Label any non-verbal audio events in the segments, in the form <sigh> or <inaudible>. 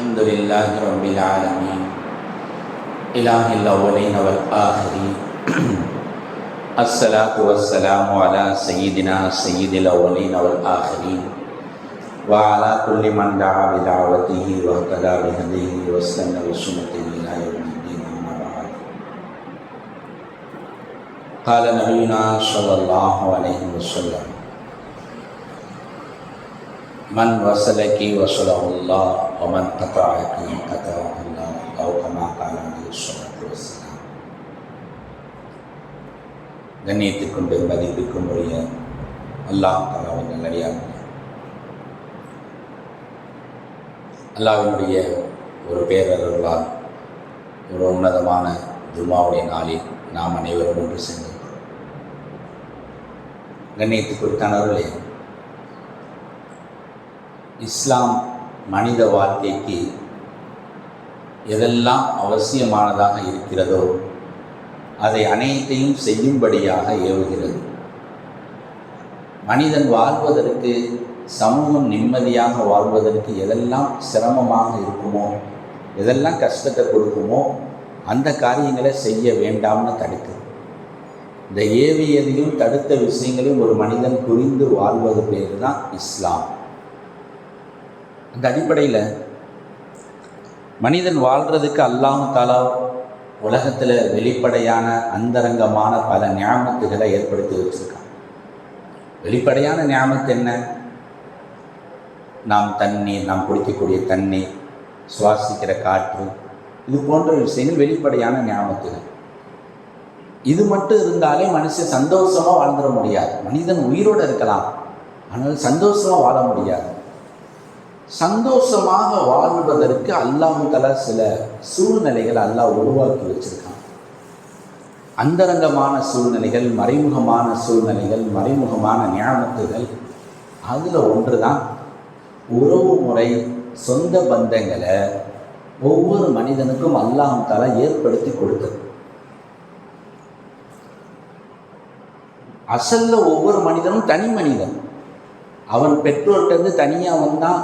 الحمد لله رب العالمين. إله الأولين والآخرين. <clears throat> الصلاة والسلام على سيدنا سيد الأولين والآخرين. وعلى كل من دعا بدعوته واهتدى بهديه واستنى بسنته إلى يوم الدين أما بعد. قال نبينا صلى الله عليه وسلم من وصلك وصله الله ومن قطعك قطعه الله أو كما قال عليه الصلاة والسلام கண்ணியத்திற்கொண்டு மதிப்பிற்கும் உரிய அல்லாஹ் தாலாவின் நல்லடியாக அல்லாஹ்வினுடைய ஒரு பேரருளால் ஒரு உன்னதமான ஜுமாவுடைய நாளில் நாம் அனைவரும் ஒன்று சென்றோம் கண்ணியத்துக்குரித்தானவர்களே இஸ்லாம் மனித வாழ்க்கைக்கு எதெல்லாம் அவசியமானதாக இருக்கிறதோ அதை அனைத்தையும் செய்யும்படியாக ஏவுகிறது. மனிதன் வாழ்வதற்கு சமூகம் நிம்மதியாக வாழ்வதற்கு எதெல்லாம் சிரமமாக இருக்குமோ எதெல்லாம் கஷ்டத்தை கொடுக்குமோ அந்த காரியங்களை செய்ய வேண்டாம்னு தடுக்குது இந்த ஏவியதையும் தடுத்த விஷயங்களையும் ஒரு மனிதன் புரிந்து வாழ்வது பேர் தான் இஸ்லாம். அந்த அடிப்படையில் மனிதன் வாழ்கிறதுக்கு அல்லாஹ் தாலா உலகத்தில் வெளிப்படையான அந்தரங்கமான பல ஞாபகத்துகளை ஏற்படுத்தி வச்சுருக்கான். வெளிப்படையான ஞாபகத்து என்ன? நாம் தண்ணீர் நாம் குடிக்கக்கூடிய தண்ணீர் சுவாசிக்கிற காற்று இது போன்ற விஷயங்கள் வெளிப்படையான ஞாபகத்துகள். இது மட்டும் இருந்தாலே மனுஷன் சந்தோஷமாக வாழ்ந்துட முடியாது. மனிதன் உயிரோடு இருக்கலாம். ஆனால் சந்தோஷமாக வாழ முடியாது. சந்தோஷமாக வாழ்வதற்கு அல்லாஹால சில சூழ்நிலைகள் அல்லாஹ் உருவாக்கி வச்சிருக்கான். அந்தரங்கமான சூழ்நிலைகள் மறைமுகமான சூழ்நிலைகள் மறைமுகமான ஞாபகத்துகள் அதில் ஒன்று தான் உறவு முறை சொந்த பந்தங்களை ஒவ்வொரு மனிதனுக்கும் அல்லாஹு தலா ஏற்படுத்தி கொடுத்தது. அசல்ல ஒவ்வொரு மனிதனும் தனி மனிதன். அவன் பெற்றோர்கிட்டருந்து தனியாக வந்தான்.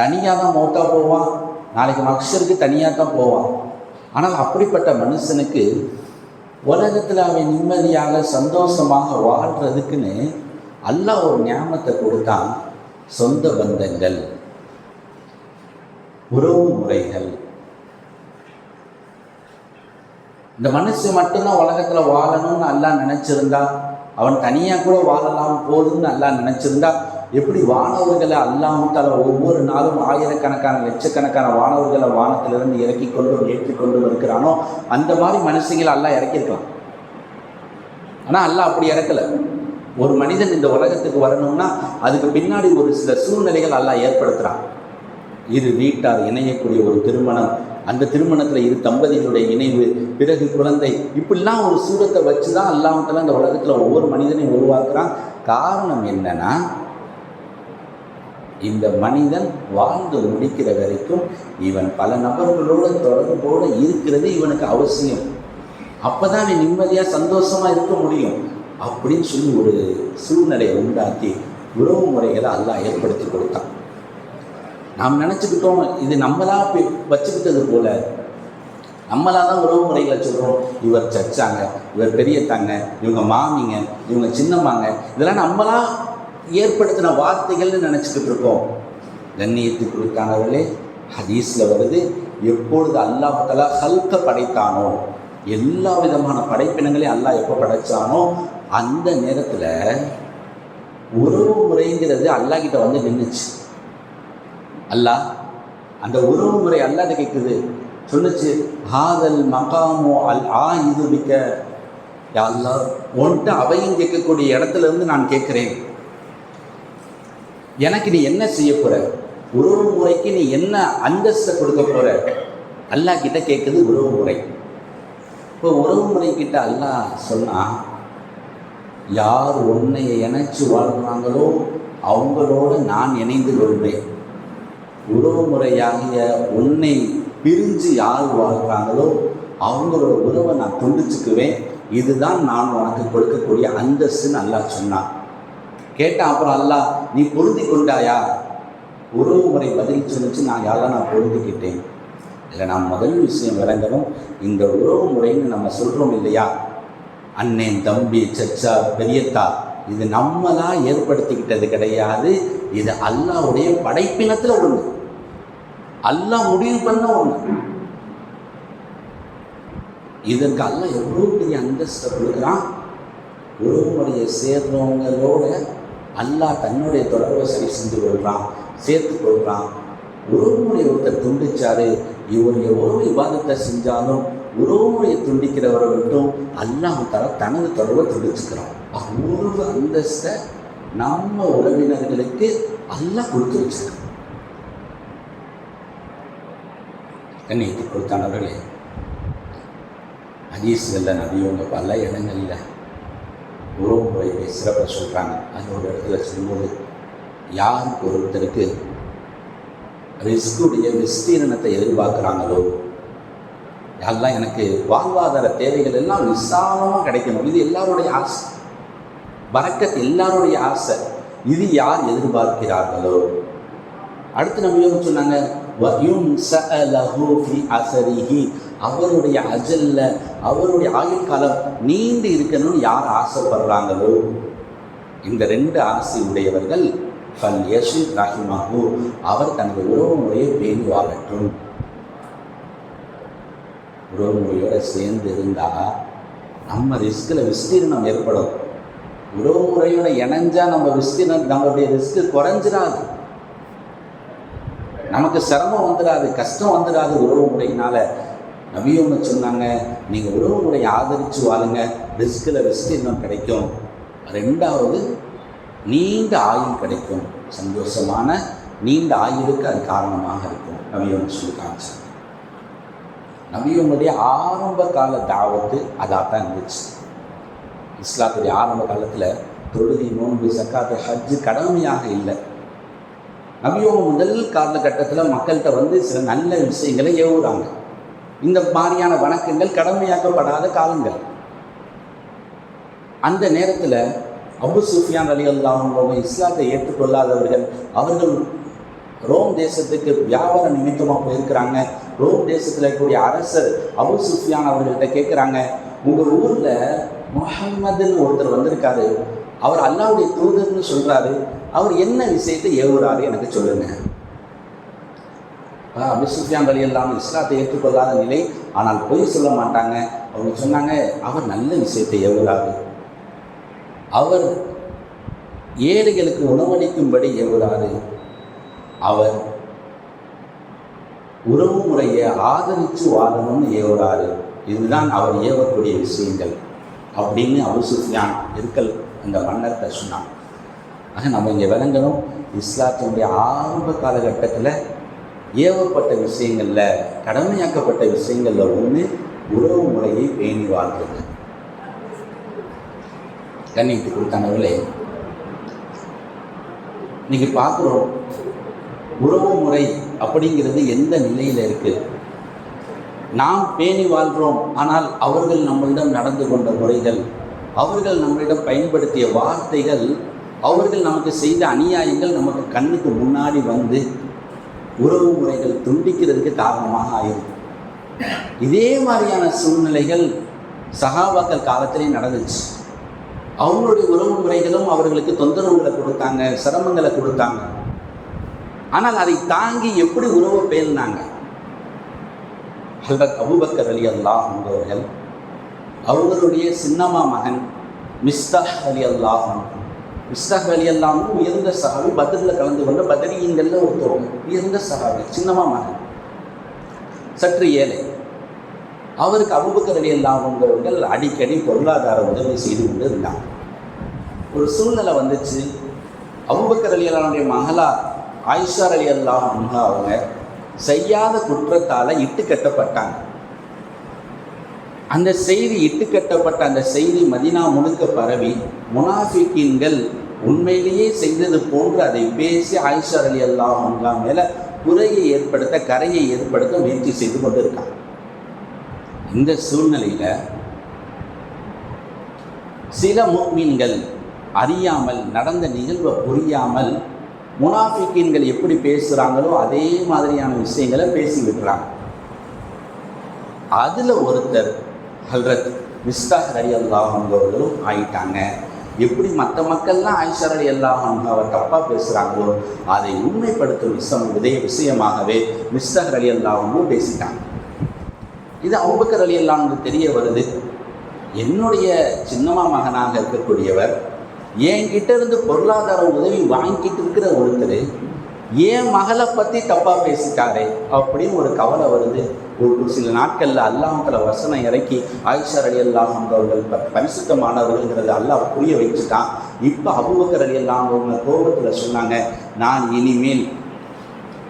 தனியாக தான் மௌத்தா போவான். நாளைக்கு மக்சருக்கு தனியாக தான் போவான். ஆனால் அப்படிப்பட்ட மனுஷனுக்கு உலகத்தில் அவன் நிம்மதியாக சந்தோஷமாக வாழ்கிறதுக்குன்னு அல்லாஹ் ஒரு ஞாபகத்தை கொடுத்தான். சொந்த பந்தங்கள் உறவு முறைகள். இந்த மனுஷன் மட்டும்தான் உலகத்தில் வாழணும்னு நல்லா நினச்சிருந்தா அவன் தனியாக கூட வாழலாம் போதும்னு நல்லா நினச்சிருந்தா எப்படி வானவர்களை அல்லாமத்தால ஒவ்வொரு நாளும் ஆயிரக்கணக்கான லட்சக்கணக்கான வானவர்களை வானத்திலிருந்து இறக்கி கொண்டும் ஏற்றி கொண்டும் இருக்கிறானோ அந்த மாதிரி மனுஷங்களை எல்லாம் இறக்கியிருக்கலாம். ஆனால் அல்லாஹ் அப்படி இறக்கலை. ஒரு மனிதன் இந்த உலகத்துக்கு வரணும்னா அதுக்கு பின்னாடி ஒரு சில சூழ்நிலைகள் எல்லாம் ஏற்படுத்துகிறான் இரு வீட்டார் இணையக்கூடிய ஒரு திருமணம் அந்த திருமணத்தில் இரு தம்பதியினுடைய இணைவு பிறகு குழந்தை இப்படிலாம் ஒரு சூரத்தை வச்சு தான் அல்லாமத்தில் இந்த உலகத்தில் ஒவ்வொரு மனிதனையும் உருவாக்குறான். காரணம் என்னன்னா இந்த மனிதன் வாழ்ந்து முடிக்கிற வரைக்கும் இவன் பல நபர்களோட தொடர்போடு இருக்கிறது இவனுக்கு அவசியம். அப்போ தான் நீ நிம்மதியாக சந்தோஷமாக இருக்க முடியும். அப்படின்னு சொல்லி ஒரு சூழ்நிலையை உண்டாக்கி உறவு முறைகளை அல்லாஹ் ஏற்படுத்தி கொடுத்தான். நாம் நினச்சிக்கிட்டோம் இது நம்மளா வச்சுக்கிட்டது போல. நம்மளா தான் உறவு முறைகளை சொல்கிறோம் இவர் சச்சாங்க இவர் பெரியத்தாங்க இவங்க மாமிங்க இவங்க சின்னம்மாங்க. இதெல்லாம் நம்மளா ஏற்படுத்தின வார்த்தைகள்னு நினச்சிக்கிட்டு இருக்கோம். கண்ணியத்துக்குள்ளானவர்களே ஹதீஸில் வருது எப்பொழுது அல்லாஹலா ஹல்க படைத்தானோ எல்லா விதமான படைப்பினங்களையும் அல்லாஹ் எப்போ படைத்தானோ அந்த நேரத்தில் உறவு முறைங்கிறது அல்லாஹ்கிட்ட வந்து நின்றுச்சு அல்லாஹ் அந்த உறவு முறை அல்லாட்ட கேட்குது சொல்லுச்சு ஹாதல் மகாமோ அல் ஆ இது மிக்க அல்லா ஒன்ட்டு அவையும் கேட்கக்கூடிய இடத்துல இருந்து நான் கேட்குறேன். எனக்கு நீ என்ன செய்ய போற? உறவு முறைக்கு நீ என்ன அந்தஸ்தை கொடுக்க போற? அல்லா கிட்ட கேட்குது உறவு முறை. இப்போ உறவு முறை கிட்ட அல்லாஹ் சொன்னா யார் உன்னை இணைச்சு வாழ்கிறாங்களோ அவங்களோடு நான் இணைந்து கொள்வேன். உறவு முறையாகிய உன்னை பிரிஞ்சு யார் வாழ்கிறாங்களோ அவங்களோட உறவை நான் துண்டிச்சுக்குவேன். இதுதான் நான் உனக்கு கொடுக்கக்கூடிய அந்தஸ்துன்னு நல்லா சொன்னான். கேட்டான் அப்புறம் அல்லாஹ் நீ பொருந்தி கொண்டாயா? உறவு முறை பதில் சொல்லிச்சு நான் யாரெல்லாம் நான் பொருந்திக்கிட்டேன் இல்லை நான் முதல் விஷயம் விளங்கணும். இந்த உறவு முறைன்னு நம்ம சொல்கிறோம் இல்லையா? அண்ணன் தம்பி சச்சா பெரியத்தா இது நம்மளா ஏற்படுத்திக்கிட்டது கிடையாது. இது அல்லாவுடைய படைப்பினத்தில் ஒன்று அல்லாஹ் முடிவு பண்ண ஒன்று இதற்கு அல்ல எவ்வளோ பெரிய அந்தஸ்தை கொடுக்குறான்? உறவு முறையை சேர்றவங்களோட அல்லாஹ் தன்னுடைய தொடர்பை சரி செஞ்சு கொள்கிறான் சேர்த்து கொள்கிறான் உறவுமுறை ஒருத்தர் துண்டிச்சாரு இவர் எவ்வளோ விவாதத்தை செஞ்சாலும் உறவுமுறையை துண்டிக்கிறவரை விட்டும் அல்லாஹ் தர தனது தொடர்பை துண்டிச்சுக்கிறான். உறவு அந்தஸ்தை நம்ம உறவினர்களுக்கு அல்லாஹ் கொடுத்து வச்சிருக்கான் கண்ணியத்தை கொடுத்தானவர்களே ஹதீஸ்களில் நபியவங்க பல இடங்களில் உறவு முறையை சிறப்பாக சொல்கிறாங்க அந்த ஒரு இடத்துல சொல்லும்போது யார் ஒருத்தருக்கு ரிஸ்குடைய விஸ்தீரணத்தை எதிர்பார்க்குறாங்களோ யாரெல்லாம் எனக்கு வாழ்வாதார தேவைகள் எல்லாம் விசாலமாக கிடைக்கணும் இது எல்லாருடைய ஆசை. பறக்கத் எல்லாருடைய ஆசை. இது யார் எதிர்பார்க்கிறார்களோ. அடுத்து நம்ம சொன்னாங்க அவருடைய அஜல்ல அவருடைய ஆயுள் காலம் நீண்டு இருக்கணும்னு யார் ஆசைப்படுறாங்களோ? இந்த ரெண்டு ஆசை உடையவர்கள் ஃபல் யசு ரஹிமஹு அவர் தனது உறவு முறையை பேணி வாழட்டும் உறவு முறையோட சேர்ந்து இருந்தால் நம்ம ரிஸ்கில் விஸ்தீர்ணம் ஏற்படும். உறவு முறையோட இணைஞ்சா நம்ம விஸ்தீர்ணம் நம்மளுடைய ரிஸ்க்கு குறைஞ்சிடாது. நமக்கு சிரமம் வந்துடாது கஷ்டம் வந்துடாது உறவு முறையினால நவியவங்க சொன்னாங்க நீங்கள் உறவு முறையை ஆதரித்து வாழுங்க. ரிஸ்கில் விஸ்தீர்ணம் கிடைக்கும். ரெண்டாவது நீண்ட ஆயுள் கிடைக்கும். சந்தோஷமான நீண்ட ஆயுளுக்கு அது காரணமாக இருக்கும். நவியவங்க சொல்லி காமிச்சாங்க. நபியுடைய ஆரம்ப கால தாவத்து அதாக தான் இருந்துச்சு. இஸ்லாத்துடைய ஆரம்ப காலத்தில் தொழுதி நோன்பு சக்காத்து ஹஜ்ஜு கடமையாக இல்லை. நவியோ முதல் காலகட்டத்தில் மக்கள்கிட்ட வந்து சில நல்ல விஷயங்களை ஏவுறாங்க. இந்த மாதிரியான வணக்கங்கள் கடமையாக்கப்படாத காலங்கள். அந்த நேரத்தில் அபு சுஃபியான் அலி அல்லாஹ் இஸ்லாத்தை ஏற்றுக்கொள்ளாதவர்கள் அவர்கள் ரோம் தேசத்துக்கு வியாபார நிமித்தமாக போயிருக்கிறாங்க. ரோம் தேசத்தில் இருக்கக்கூடிய அரசர் அபு சுஃபியான் அவர்கள்ட்ட கேட்குறாங்க உங்கள் ஊரில் முகம்மதுன்னு ஒருத்தர் வந்திருக்காரு. அவர் அல்லாவுடைய தூதர்னு சொல்கிறாரு அவர் என்ன விஷயத்தை ஏவுறாரு எனக்கு சொல்லுங்கள் அபு வழி இல்லாமல் இஸ்லாத்தை ஏற்றுக்கொள்ளாத நிலை. ஆனால் பொய் சொல்ல மாட்டாங்க. அவங்க சொன்னாங்க அவர் நல்ல விஷயத்தை ஏவுறாரு அவர் ஏழைகளுக்கு உணவளிக்கும்படி ஏவுறாரு அவர் உறவு முறையை ஆதரித்து வாழணும்னு ஏவுறாரு இதுதான் அவர் ஏவக்கூடிய விஷயங்கள் அப்படின்னு அபு சுஃபியான் இருக்கல் அந்த மன்னர்கிட்ட சொன்னான் ஆக நம்ம இங்கே விளங்கணும் இஸ்லாத்தினுடைய ஆரம்ப காலகட்டத்தில் ஏவப்பட்ட விஷயங்களில் கடமையாக்கப்பட்ட விஷயங்களில் ஒன்று உறவு முறையை பேணி வாழ்கிறது கண்ணிட்டு கொடுத்தானவர்களே இன்னைக்கு பார்க்குறோம் உறவு முறை அப்படிங்கிறது எந்த நிலையில் இருக்குது நாம் பேணி வாழ்கிறோம் ஆனால் அவர்கள் நம்மளிடம் நடந்து கொண்ட முறைகள் அவர்கள் நம்மளிடம் பயன்படுத்திய வார்த்தைகள் அவர்கள் நமக்கு செய்த அநியாயங்கள் நமக்கு கண்ணுக்கு முன்னாடி வந்து உறவு முறைகள் துண்டிக்கிறதுக்கு காரணமாக ஆயிருக்கும் இதே மாதிரியான சூழ்நிலைகள் சகாபாக்கள் காலத்திலே நடந்துச்சு. அவங்களுடைய உறவு முறைகளும் அவர்களுக்கு தொந்தரவுகளை கொடுத்தாங்க சிரமங்களை கொடுத்தாங்க. ஆனால் அதை தாங்கி எப்படி உறவை பேர்னாங்க ஹல்ரத் அபுபக்கர் அலி அல்லாஹ் என்பவர்கள் அவர்களுடைய சின்னம்மா மகன் மிஸ்தா அலி அல்லாஹ் மிஸ்தாஹ் அலி அல்லாமும் உயர்ந்த சஹாபி பத்ரில் கலந்து கொண்ட பத்ரீன்களில் ஒருத்தவங்க. உயர்ந்த சஹாபி சின்னமா மகன் சற்று ஏழை. அவருக்கு அபுபக்கர் அலி அடிக்கடி பொருளாதார உதவி செய்து கொண்டு இருந்தாங்க. ஒரு சூழ்நிலை வந்துச்சு. அபுபக்கர் அலி அல்லாவுடைய மகளா ஆயிஷார் அலி அல்லாஹ் அவங்க செய்யாத குற்றத்தால் இட்டு கட்டப்பட்டாங்க. அந்த செய்தி இட்டுக்கட்டப்பட்ட அந்த செய்தி மதினா முழுக்க பரவி முனாஃபிக்கின்கள் உண்மையிலேயே செய்தது போன்று அதை பேசி ஆயிஷார் அலி அல்லாஹ் அவங்க மேலே குறையை ஏற்படுத்த கரையை ஏற்படுத்த முயற்சி செய்து கொண்டு இருக்காங்க இந்த சூழ்நிலையில் சில மீன்கள் அறியாமல் நடந்த நிகழ்வை புரியாமல் முனாஃபிக்கீன்கள் எப்படி பேசுகிறாங்களோ அதே மாதிரியான விஷயங்களை பேசி விடுறாங்க அதில் ஒருத்தர் ஹல்ரத் மிஸ்தாக் அலி அல்லாஹர்களும் ஆயிட்டாங்க. எப்படி மற்ற மக்கள்லாம் ஐஷர் அலி அல்லாஹன் அவர் தப்பாக பேசுகிறாங்களோ அதை உண்மைப்படுத்தும் விஷயம் இதே விஷயமாகவே மிஸ்தாக் அலி அல்லாஹும் பேசிட்டாங்க. இது அவுபக்கர் அலி அல்லாஹ்வுக்கு தெரிய வருது. என்னுடைய சின்னம்மா மகனாக இருக்கக்கூடியவர் என்கிட்ட இருந்து பொருளாதார உதவி வாங்கிட்டு இருக்கிற ஒருத்தர் என் மகளை பற்றி தப்பாக பேசிட்டாரே அப்படின்னு ஒரு கவலை வருது. ஒரு சில நாட்களில் அல்லாஹ்ல வசனம் இறக்கி ஆயிஷா அலி அல்லாஹம் அவர்கள் ப- பரிசுத்தமானவர்கள்ங்கிறத அல்லாஹ் புரிய வச்சுட்டான். இப்போ அபுபக்கர் அலி அல்லாம் அவங்க கோபத்தில் சொன்னாங்க நான் இனிமேல்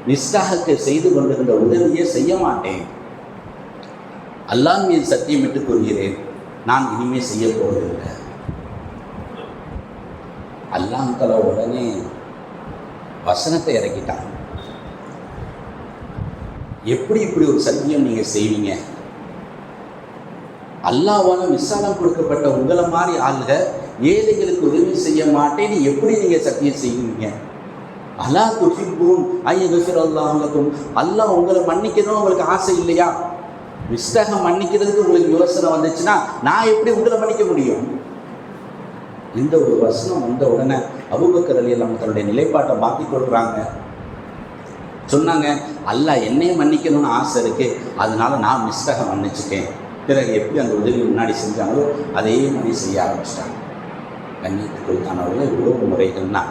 நிஸ்தாகத்தை செய்து கொண்டிருந்த உதவியை செய்ய மாட்டேன். அல்லாஹ் மீது சத்தியமிட்டு கூறுகிறேன் நான் இனிமேல் செய்ய போவதில்லை. அல்லாஹ் உடனே வசனத்தை இறக்கிட்டான். எப்படி இப்படி ஒரு சத்தியம் நீங்கள் செய்வீங்க? அல்லாவால் விசாலம் கொடுக்கப்பட்ட உங்களை மாதிரி ஆளுக ஏழைகளுக்கு உதவி செய்ய மாட்டேன்னு எப்படி நீங்கள் சத்தியம் செய்வீங்க? அல்லா துஹிப்பூன் ஐயகஃபிர் அல்லாஹுலக்கும் அல்லாஹ் உங்களை மன்னிக்கணும் உங்களுக்கு ஆசை இல்லையா? விஸ்தகம் மன்னிக்கிறதுக்கு உங்களுக்கு யோசனை வந்துச்சுன்னா நான் எப்படி உங்களை மன்னிக்க முடியும்? இந்த ஒரு வசனம் வந்த உடனே அபுபக்கர் அலி அல்லாஹ் தன்னுடைய நிலைப்பாட்டை மாற்றி கொடுக்குறாங்க சொன்னாங்க அல்ல என்னையும் மன்னிக்கணும்னு ஆசை இருக்கு. அதனால நான் மிஸ்டகம் மன்னிச்சுட்டேன். பிறகு எப்படி அந்த உதவி முன்னாடி செஞ்சாங்களோ அதே மாதிரி செய்ய ஆரம்பிச்சிட்டாங்க. கண்ணியத்துக்குள்ளானவர்களே உறவு முறைகள்னா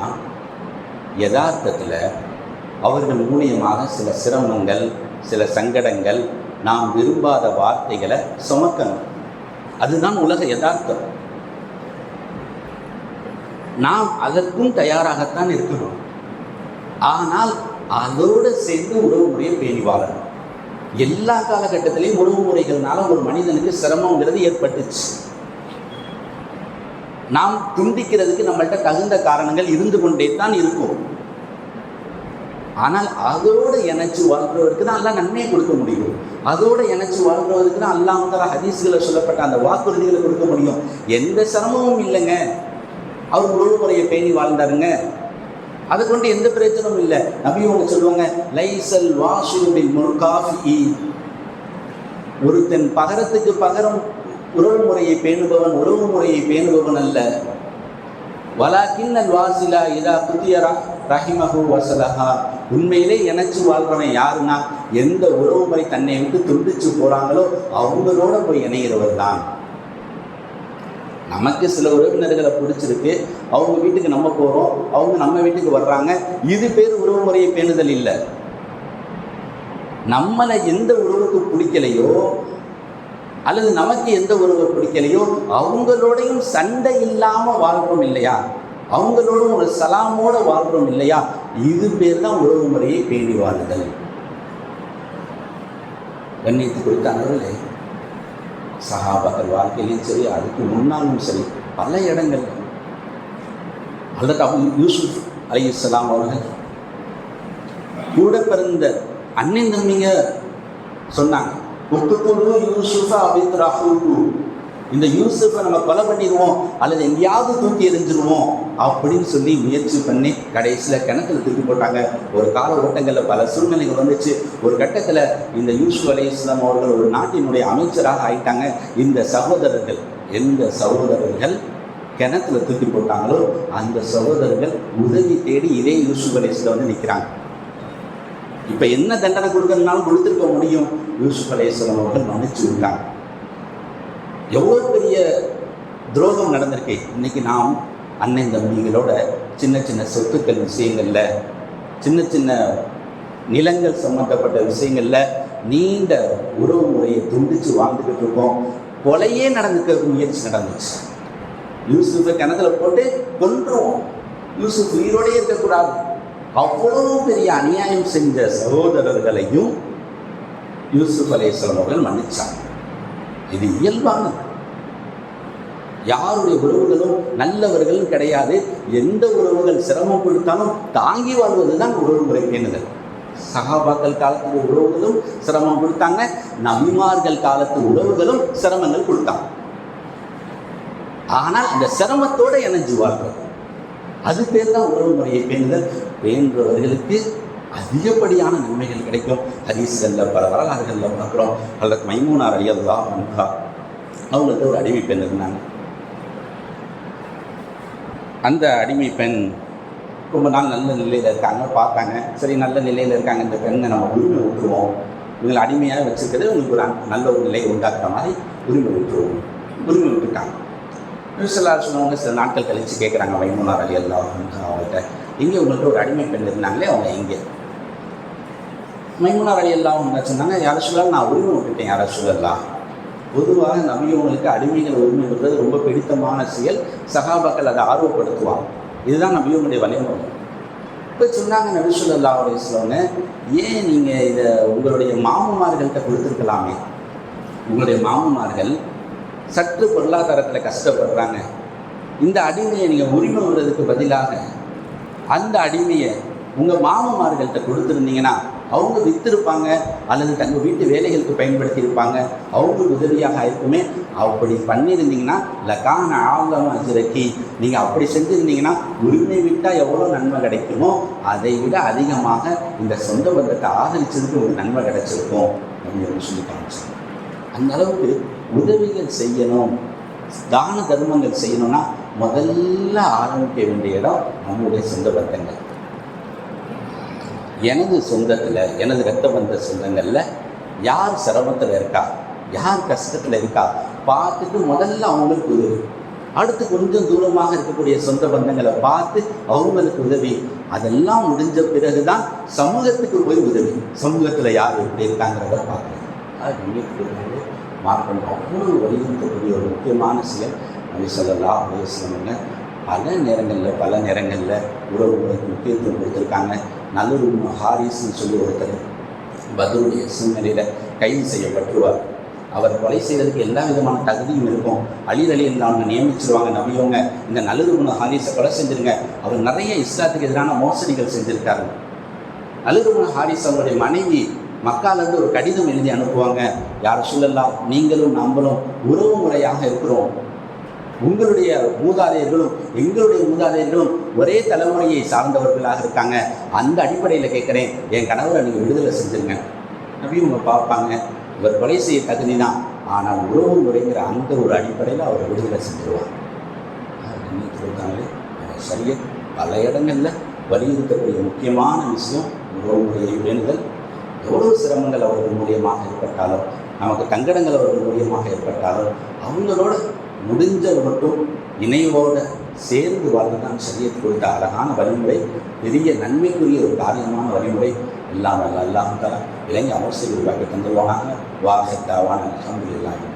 யதார்த்தத்தில் அவர்கள் மூலியமாக சில சிரமங்கள் சில சங்கடங்கள் நாம் விரும்பாத வார்த்தைகளை சுமக்கணும். அதுதான் உலக யதார்த்தம். நாம் அதற்கும் தயாராகத்தான் இருக்கிறோம். ஆனால் அதோடு சேர்ந்து உறவு முறையை பேணி வாழணும் எல்லா காலகட்டத்திலையும் உறவு முறைகள்னால ஒரு மனிதனுக்கு சிரமங்கிறது ஏற்பட்டுச்சு. நாம் துண்டிக்கிறதுக்கு நம்மள்ட்ட தகுந்த காரணங்கள் இருந்து கொண்டே தான் இருக்கும். ஆனால் அதோடு இணைச்சு வாழ்கிறவருக்கு தான் எல்லாம் நன்மையை கொடுக்க முடியும். அதோடு இணைச்சு வாழ்கிறவருக்கு தான் அல்லாஹ் ஹதீஸ்களை சொல்லப்பட்ட அந்த வாக்குறுதிகளை கொடுக்க முடியும். எந்த சிரமமும் இல்லைங்க. அவர் உறவு முறையை பேணி வாழ்ந்தாருங்க. அதை கொண்டு எந்த பிரச்சனையும் இல்லை. நபி ஒன்று சொல்லுவாங்க லைசல் வாஷிபின் முர்காஃபி ஒருத்தன் பகரத்துக்கு பகரம் உறவு முறையை பேணுபவன் உறவு முறையை பேணுபவன் அல்ல. வலாக்கின்னல் வாசிலா இதா புதியரா ரஹிமஹு வசலஹா. உண்மையிலே இணைச்சு வாழ்றவன் யாருன்னா எந்த உறவு முறை தன்னை விட்டு துண்டிச்சு போகிறாங்களோ அவங்களோட போய் இணைகிறவர் தான் நமக்கு சில உறவினர்களை பிடிச்சிருக்கு. அவங்க வீட்டுக்கு நம்ம போகிறோம் அவங்க நம்ம வீட்டுக்கு வர்றாங்க. இது பேர் உறவு முறையை பேணுதல் இல்லை. நம்மளை எந்த உறவுக்கு பிடிக்கலையோ அல்லது நமக்கு எந்த உறவு பிடிக்கலையோ அவங்களோடையும் சண்டை இல்லாமல் வாழ்கிறோம் இல்லையா? அவங்களோடும் ஒரு சலாமோட வாழ்கிறோம் இல்லையா? இது பேர் தான் உறவு முறையை பேணி வாழுதல். கண்ணியத்துக்கு கொடுத்தானவர்களே சஹாபாக்கள் வாழ்க்கையிலையும் சரி அதுக்கு முன்னாலும் சரி பல இடங்கள். அல்லது அபு யூசுப் அலி இஸ்லாம் அவர்கள் கூட பிறந்த அண்ணன் தம்பிங்க சொன்னாங்க உத்துக்குழு யூசுஃபா அபித் ராஹூக்கு இந்த யூசுஃபை நம்ம கொலை பண்ணிடுவோம் அல்லது எங்கேயாவது தூக்கி எறிஞ்சிருவோம் அப்படின்னு சொல்லி முயற்சி பண்ணி கடைசியில் கிணத்துல தூக்கி போட்டாங்க. ஒரு கால ஓட்டங்களில் பல சூழ்நிலைகள் வந்துச்சு. ஒரு கட்டத்தில் இந்த யூசுப் அலி இஸ்லாம் அவர்கள் ஒரு நாட்டினுடைய அமைச்சராக ஆயிட்டாங்க. இந்த சகோதரர்கள் எந்த சகோதரர்கள் கிணத்துல தூக்கி போட்டாங்களோ அந்த சகோதரர்கள் உதவி தேடி இதே யூசுப் அலி இஸ்லாம் வந்து நிற்கிறாங்க இப்போ என்ன தண்டனை கொடுக்கறதுனாலும் கொடுத்துருக்க முடியும். யூசுப் இஸ்லாம் அவர்கள் மன்னிச்சு விட்டாங்க. எவ்வளோ பெரிய துரோகம் நடந்திருக்கு? இன்னைக்கு நாம் அண்ணன் தம்பிகளோட சின்ன சின்ன சொத்துக்கள் விஷயங்களில் சின்ன சின்ன நிலங்கள் சம்பந்தப்பட்ட விஷயங்களில் நீண்ட உறவு முறையை துண்டிச்சு வாழ்ந்துக்கிட்டு இருக்கோம். கொலையே நடந்துக்க முயற்சி நடந்துச்சு. யூசுஃபை கிணத்துல போட்டு கொன்றுவோம். யூசுஃப் உயிரோடே இருக்கக்கூடாது. அவ்வளவு பெரிய அநியாயம் செஞ்ச சகோதரர்களையும் யூசுஃப் அலேஸ்வரன் அவர்கள் மன்னிச்சாங்க. இது இயல்பானது. யாருடைய உறவுகளும் நல்லவர்களும் கிடையாது. எந்த உறவுகள் சிரமம் கொடுத்தாலும் தாங்கி வாழ்வது தான் உறவு முறை பேணுதல் சகாபாக்கள் காலத்து உறவுகளும் சிரமம் கொடுத்தாங்க. நபிமார்கள் காலத்து உறவுகளும் சிரமங்கள் கொடுத்தாங்க. ஆனால் இந்த சிரமத்தோட இணைஞ்சு வாழ்றது. அது பேர் தான் உறவு முறையை பேணுதல் பேணுபவர்களுக்கு அதிகப்படியான நன்மைகள் கிடைக்கும். ஹரிஸ்களில் பல வரலாறுகளில் பார்க்குறோம். அல்லது மைமூனார் அலியல்லா அன்ஹா அவங்கள்ட்ட ஒரு அடிமை பெண் இருந்தாங்க. அந்த அடிமை பெண் ரொம்ப நாள் நல்ல நிலையில் இருக்காங்க பார்த்தாங்க. சரி நல்ல நிலையில் இருக்காங்க. இந்த பெண்ணை நம்ம உரிமை விட்டுருவோம் இவங்களை அடிமையாக வச்சுருக்கிறது உங்களுக்கு ஒரு நல்ல ஒரு நிலையை உண்டாக்குற மாதிரி உரிமை விட்டுருவோம் உரிமை விட்டுருக்காங்க சில சொன்னவங்க சில நாட்கள் கழித்து கேட்குறாங்க வைமுனார் அலி அல்லா அவங்கள்ட்ட. இங்கே உங்கள்கிட்ட ஒரு அடிமை பெண் இருந்தாங்களே அவங்க எங்கே? மைமுனா அலி அல்லா அவங்க சொன்னாங்க யாரை சொல்லலாம் நான் உரிமை விட்டுட்டேன் யாரை சொல்லலாம் பொதுவாக நபியவங்களுக்கு அடிமைகள் உரிமை ரொம்ப பிடித்தமான செயல். சகாபாக்கள் அதை ஆர்வப்படுத்துவாங்க. இதுதான் நபியவங்களுடைய வழிமுறை. இப்போ சொன்னாங்க நபி சொல்லா அலிஸ்லவங்க ஏன் நீங்கள் இதை உங்களுடைய மாமன்மார்கள்ட்ட கொடுத்துருக்கலாமே? உங்களுடைய மாமன்மார்கள் சற்று பொருளாதாரத்தில் கஷ்டப்படுறாங்க. இந்த அடிமையை நீங்கள் உரிமை விடுறதுக்கு பதிலாக அந்த அடிமையை உங்கள் மாமன்மார்கள்ட்ட கொடுத்துருந்தீங்கன்னா அவங்க வித்திருப்பாங்க அல்லது தங்கள் வீட்டு வேலைகளுக்கு பயன்படுத்தியிருப்பாங்க. அவங்களுக்கு உதவியாக இருக்குமே அப்படி பண்ணியிருந்தீங்கன்னா லக்கான ஆவலம் அஜிரக்கி. நீங்கள் அப்படி செஞ்சுருந்தீங்கன்னா உரிமை விட்டால் எவ்வளோ நன்மை கிடைக்குமோ அதை விட அதிகமாக இந்த சொந்த பந்தத்தை ஆதரிச்சதுக்கு ஒரு நன்மை கிடைச்சிருக்கும் அப்படின்னு சொல்லி காமிச்சாங்க அந்த அளவுக்கு உதவிகள் செய்யணும் தான தர்மங்கள் செய்யணும்னா முதல்ல ஆரம்பிக்க வேண்டிய இடம் நம்முடைய சொந்த பந்தங்கள். எனது சொந்தத்தில் எனது ரத்த பந்த சொந்தங்களில் யார் சிரமத்தில் இருக்கா? யார் கஷ்டத்தில் இருக்கா? பார்த்துட்டு முதல்ல அவங்களுக்கு உதவி. அடுத்து கொஞ்சம் தூரமாக இருக்கக்கூடிய சொந்த பந்தங்களை பார்த்து அவங்களுக்கு உதவி. அதெல்லாம் முடிஞ்ச பிறகு தான் சமூகத்துக்கு போய் உதவி. சமூகத்தில் யார் எப்படி இருக்காங்கிறத பார்க்குறேன் அது நினைக்கிறது மார்க்கம் அவ்வளவு வலியுறுத்தக்கூடிய ஒரு முக்கியமான செயல் நபி சொல்லலா அலுவலங்க பல நேரங்களில் பல நேரங்களில் உறவுகளுக்கு முக்கியத்துவம் கொடுத்துருக்காங்க. நல்லூர் ஹாரிஸ்னு சொல்லி ஒருத்தர் பத்ருடைய சூழ்நிலையில் கைது செய்யப்பட்டுருவார். அவர் கொலை செய்வதற்கு எல்லா விதமான தகுதியும் இருக்கும். அலிர் அலி அவங்க நியமிச்சிருவாங்க நம்பியவங்க. இந்த நல்லது குண ஹாரிஸை கொலை செஞ்சிருங்க. அவர் நிறைய இஸ்லாத்துக்கு எதிரான மோசடிகள் செஞ்சுருக்காரு. நல்லூர் ஹாரிஸ் அவருடைய மனைவி மக்காலேருந்து ஒரு கடிதம் எழுதி அனுப்புவாங்க. யார் சொல்லலாம் நீங்களும் நம்மளும் உறவு முறையாக இருக்கிறோம். உங்களுடைய மூதாதையர்களும் எங்களுடைய மூதாதையர்களும் ஒரே தலைமுறையை சார்ந்தவர்களாக இருக்காங்க. அந்த அடிப்படையில் கேட்குறேன். என் கணவரை நீங்கள் விடுதலை செஞ்சுருங்க. அப்படி இவங்க பார்ப்பாங்க. இவர் கொலை செய்ய தகுதி தான் ஆனால் உறவு முறைங்கிற அந்த ஒரு அடிப்படையில் அவர் விடுதலை செஞ்சிருவார். சொல்லியிருக்காங்களே சரியா பல இடங்களில் வலியுறுத்தக்கூடிய முக்கியமான விஷயம் உறவு முறையை வேண்டுதல் சிரமங்கள் அவர்கள் மூலியமாக ஏற்பட்டாலும் நமக்கு தங்கடங்கள் அவர்கள் மூலியமாக ஏற்பட்டாலும் அவங்களோட முடிஞ்சது மட்டும் இணையோட சேர்ந்து வாழ்ந்துதான் சரியத்து கொடுத்த அழகான வழிமுறை பெரிய நன்மைக்குரிய ஒரு காரியமான வழிமுறை இல்லாமல் அல்ல அல்லாஹ் இளைஞர் அவசியம் உருவாக்கி தந்துருவாங்க வாகத்தாவான இல்லாமல்